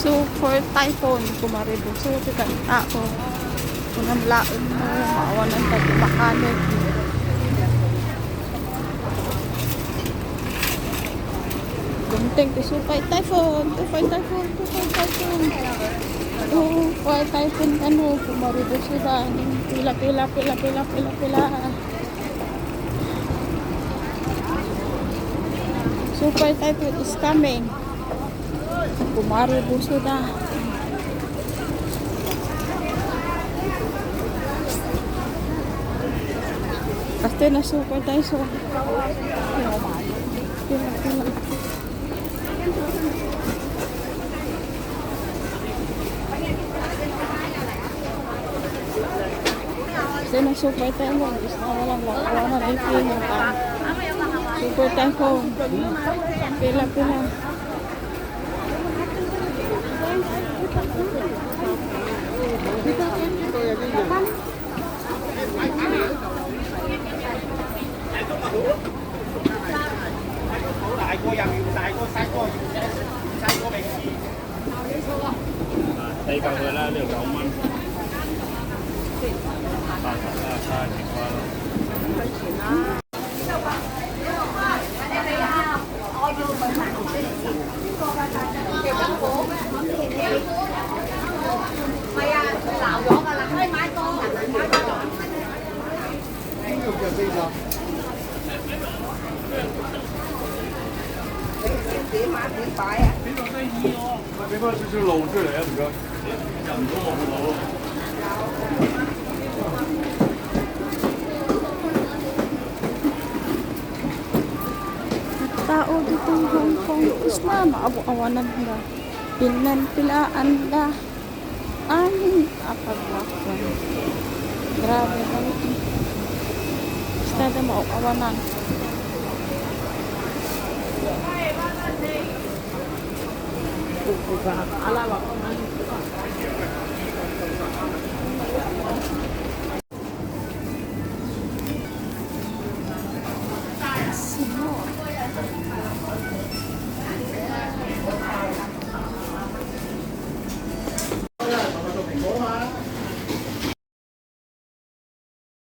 for typhoon kumaribo so kita tao kunang laon mo maawanan ka makanig Gunting to supay typhoon, supay typhoon, supay typhoon. Oo, supay typhoon ano, kumaribo sila. Pila, pila, pila, pila, pila, pila. Super typhoon is coming. Kumaribo sila. Kasi na super typhoon. Pila, pila. Kasi na super typhoon. Gusto na walang wala na rin pila. Super typhoon. Pila, pila. Đây cầu người là được đóng ăn. Bà thật là xa chỉ qua Cái bớt chú lầu出嚟啊，唔 该。人都望到。 tao dito ng Hong Kong is na maabu-awanan na pinan pilaan na aning apagwakon grabe na 不不不，阿拉吧，